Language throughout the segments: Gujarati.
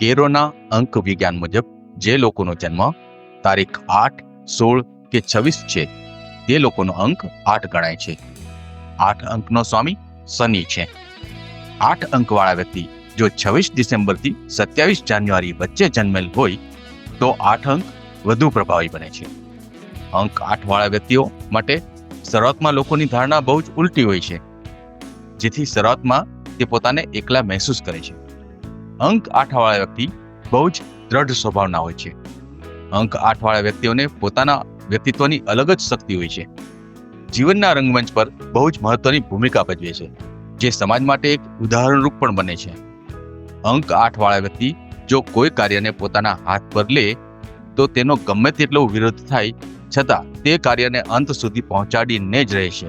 કેરોના અંક વિજ્ઞાન મુજબ જે લોકોનો જન્મ તારીખ આઠ, સોળ કે છવ્વીસ છે, તે લોકોનો અંક આઠ ગણાય છે. આઠ અંકનો સ્વામી શનિ છે. આઠ અંકવાળા વ્યક્તિ જો છવ્વીસ ડિસેમ્બરથી સત્યાવીસ જાન્યુઆરી વચ્ચે જન્મેલ હોય, તો આઠ અંક વધુ પ્રભાવી બને છે. અંક આઠવાળા વ્યક્તિઓ માટે શરૂઆતમાં લોકોની ધારણા બહુ જ ઉલટી હોય છે, જેથી શરૂઆતમાં તે પોતાને એકલા મહેસૂસ કરે છે. અંક આઠવાળા વ્યક્તિ બહુ જ દ્રઢ સ્વભાવના હોય છે. અંક આઠવાળા વ્યક્તિઓને પોતાના વ્યક્તિત્વની અલગ જ શક્તિ હોય છે. જીવનના રંગમંચ પર બહુ જ મહત્વની ભૂમિકા ભજવે છે, જે સમાજ માટે એક ઉદાહરણરૂપ પણ બને છે. અંક આઠવાળા વ્યક્તિ જો કોઈ કાર્યને પોતાના હાથ પર લે, તો તેનો ગમે તેટલો વિરોધ થાય, છતાં તે કાર્યને અંત સુધી પહોંચાડીને જ રહેશે.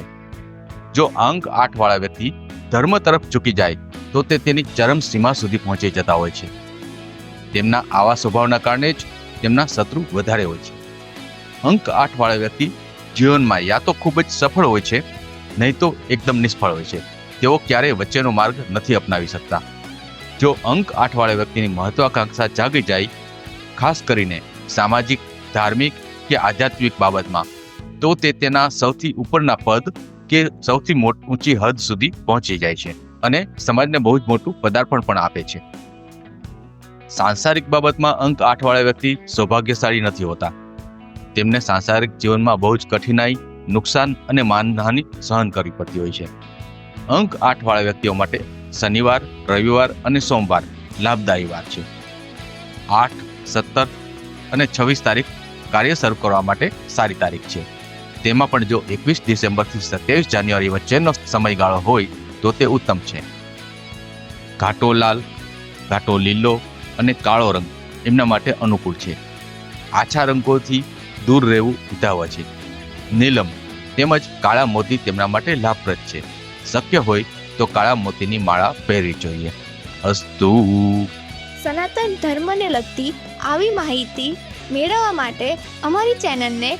જો અંક આઠવાળા વ્યક્તિ ધર્મ તરફ ઝૂકી જાય, તો તે તેની ચરમ સીમા સુધી પહોંચી જતા હોય છે. તેમના આવા સ્વભાવના કારણે જ તેમના શત્રુ વધારે હોય છે. અંક આઠવાળા વ્યક્તિ જીવનમાં યા તો ખૂબ જ સફળ હોય છે, નહીં તો એકદમ નિષ્ફળ હોય છે. તેઓ ક્યારેય વચ્ચેનો માર્ગ નથી અપનાવી શકતા. જો અંક આઠવાળા વ્યક્તિની મહત્વાકાંક્ષા જાગી જાય, ખાસ કરીને સામાજિક, ધાર્મિક કે આધ્યાત્મિક બાબતમાં, તો તે તેના સૌથી ઉપરના પદ કે સૌથી મોટ, ઊંચી હદ સુધી પહોંચી જાય છે અને સમાજને બહુ જ મોટું પદાર્પણ પણ આપે છે. સાંસારિક બાબતમાં અંક આઠવાળા વ્યક્તિ સૌભાગ્યશાળી નથી હોતા. તેમને સાંસારિક જીવનમાં બહુ જ કઠિનાઈ, નુકસાન અને માનહાનિ સહન કરવી પડતી હોય છે. અંક આઠવાળા વ્યક્તિઓ માટે શનિવાર, રવિવાર અને સોમવાર લાભદાયી વાર છે. આઠ, સત્તર અને છવ્વીસ તારીખ કાર્ય શરૂ કરવા માટે સારી તારીખ છે. તેમાં પણ જો એકવીસ ડિસેમ્બરથી સત્યાવીસ જાન્યુઆરી વચ્ચેનો સમયગાળો હોય તો તે ઉત્તમ છે. ઘાટો લાલ, ઘાટો લીલો અને કાળો રંગ એમના માટે અનુકૂળ છે. આછા રંગોથી દૂર રહેવું હિતાવહ છે. નીલમ તેમજ કાળા મોતી તેમના માટે લાભપ્રદ છે. શક્ય હોય તો કાળા મોતીની માળા પહેરવી જોઈએ. અસ્તુ. સનાતન ધર્મને લગતી આવી માહિતી મેળવવા માટે અમારી ચેનલને